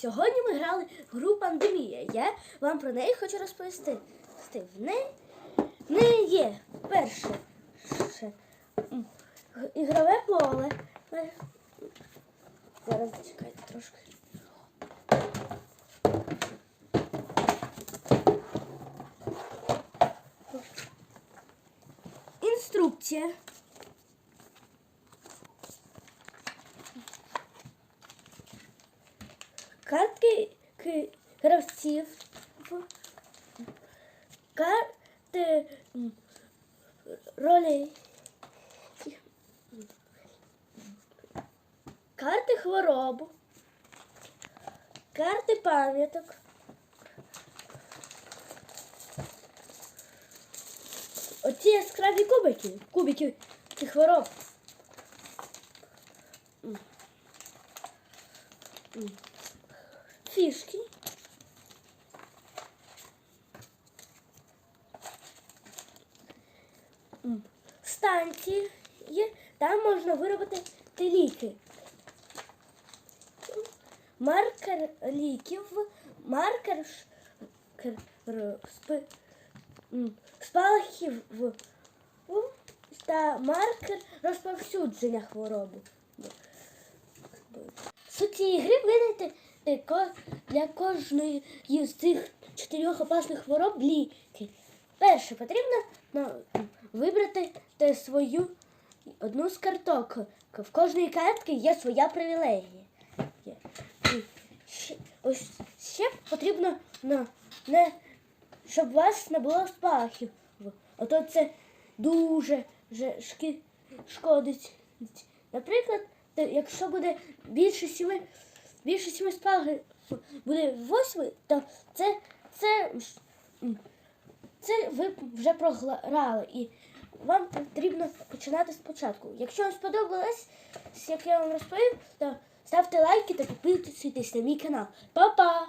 Сьогодні ми грали в гру Пандемія. Я вам про неї хочу розповісти. В неї, є перше ігрове поле. Е, Зараз зачекайте трошки. Інструкція. Картки ки- гравців. Карти ролей. Карти хвороб. Карти пам'яток. Оці яскраві кубики. Кубики цих хвороб. М. М. Фішки. Станції. Там можна виробити ліки. Маркер ліків, маркер спалахів в- та маркер розповсюдження хвороби. Суть цієї гри винайти для кожної з цих чотирьох опасних хвороб ліки. Перше, потрібно ну, вибрати свою одну з карток. В кожної картки є своя привілегія. Ось ще потрібно ну, не, щоб вас не було спахів. А то це дуже шкодить. Наприклад, якщо буде більше сіми, більше сіми спалахів буде восьми, то це, це, це ви вже програли. І вам потрібно починати спочатку. Якщо вам сподобалось, як я вам розповів, то ставте лайки та підписуйтесь на мій канал. Па-па!